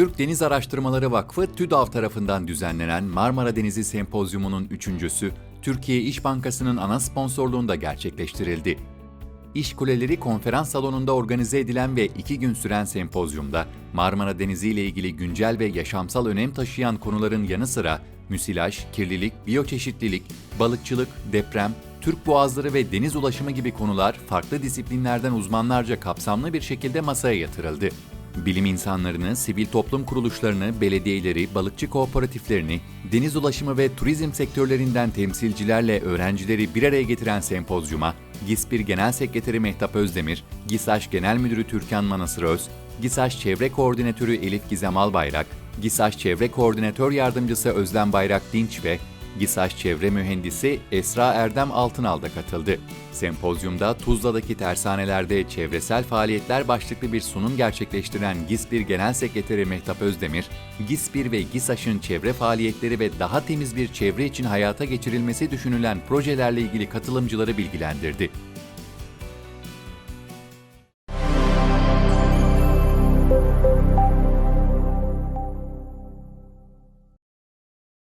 Türk Deniz Araştırmaları Vakfı TÜDAV tarafından düzenlenen Marmara Denizi Sempozyumu'nun üçüncüsü, Türkiye İş Bankası'nın ana sponsorluğunda gerçekleştirildi. İş Kuleleri Konferans Salonu'nda organize edilen ve iki gün süren sempozyumda Marmara Denizi ile ilgili güncel ve yaşamsal önem taşıyan konuların yanı sıra müsilaj, kirlilik, biyoçeşitlilik, balıkçılık, deprem, Türk boğazları ve deniz ulaşımı gibi konular farklı disiplinlerden uzmanlarca kapsamlı bir şekilde masaya yatırıldı. Bilim insanlarını, sivil toplum kuruluşlarını, belediyeleri, balıkçı kooperatiflerini, deniz ulaşımı ve turizm sektörlerinden temsilcilerle öğrencileri bir araya getiren sempozyuma, GİSPİR Genel Sekreteri Mehtap Özdemir, GİSAŞ Genel Müdürü Türkan Manasır Öz, GİSAŞ Çevre Koordinatörü Elif Gizem Albayrak, GİSAŞ Çevre Koordinatör Yardımcısı Özlem Bayrak Dinç ve GİSAŞ Çevre Mühendisi Esra Erdem Altınal da katıldı. Sempozyumda Tuzla'daki tersanelerde çevresel faaliyetler başlıklı bir sunum gerçekleştiren GİSPİR Genel Sekreteri Mehtap Özdemir, GİSPİR ve GİSAŞ'ın çevre faaliyetleri ve daha temiz bir çevre için hayata geçirilmesi düşünülen projelerle ilgili katılımcıları bilgilendirdi.